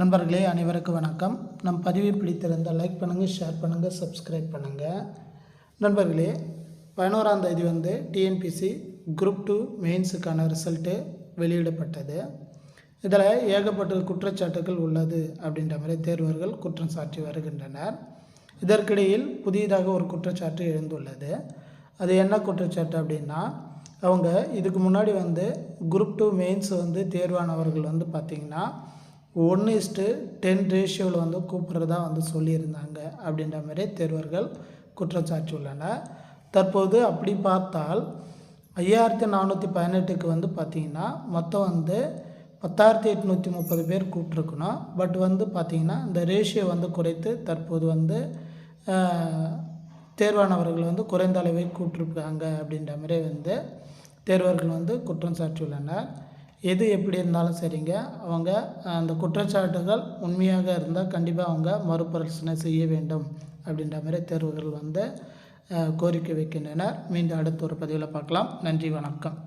நண்பர்களே அனைவருக்கும் வணக்கம். நம் பதிவை பிடித்திருந்தால் லைக் பண்ணுங்கள் ஷேர் பண்ணுங்கள் சப்ஸ்கிரைப் பண்ணுங்கள் நண்பர்களே பதினோராம் தேதி வந்து டிஎன்பிசி குரூப் டூ மெயின்ஸுக்கான ரிசல்ட்டு வெளியிடப்பட்டது. இதில் ஏகப்பட்ட குற்றச்சாட்டுகள் உள்ளது அப்படின்ற மாதிரி தேர்வர்கள் குற்றம் சாட்டி வருகின்றனர். இதற்கிடையில் புதியதாக ஒரு குற்றச்சாட்டு எழுந்துள்ளது. அது என்ன குற்றச்சாட்டு அப்படின்னா அவங்க இதுக்கு முன்னாடி வந்து குரூப் டூ மெயின்ஸ் வந்து தேர்வானவர்கள் வந்து பார்த்திங்கன்னா ஒன்று இஸ்ட்டு டென் ரேஷியோவில் வந்து கூப்பிட்றதா வந்து சொல்லியிருந்தாங்க அப்படின்ற மாதிரி தேர்வர்கள் குற்றம் உள்ளன தற்போது அப்படி பார்த்தால் ஐயாயிரத்தி நானூற்றி பதினெட்டுக்கு வந்து பார்த்திங்கன்னா மொத்தம் வந்து பத்தாயிரத்தி எட்நூற்றி முப்பது பேர் கூப்பிட்ருக்கணும் பட் வந்து பார்த்திங்கன்னா இந்த ரேஷியோ வந்து குறைத்து தற்போது வந்து தேர்வானவர்கள் வந்து குறைந்த அளவை கூப்பிட்ருக்காங்க அப்படின்ற மாதிரி வந்து தேர்வர்கள் வந்து குற்றம் சாட்டியுள்ளனர் எது எப்படி இருந்தாலும் சரிங்க. அவங்க அந்த குற்றச்சாட்டுகள் உண்மையாக இருந்தால் கண்டிப்பாக அவங்க மறுபரிசீலனை செய்ய வேண்டும் அப்படின்ற மாதிரி தேர்வுகள் வந்து கோரிக்கை வைக்கின்றனர். மீண்டும் அடுத்த ஒரு பதிவில் பார்க்கலாம். நன்றி வணக்கம்.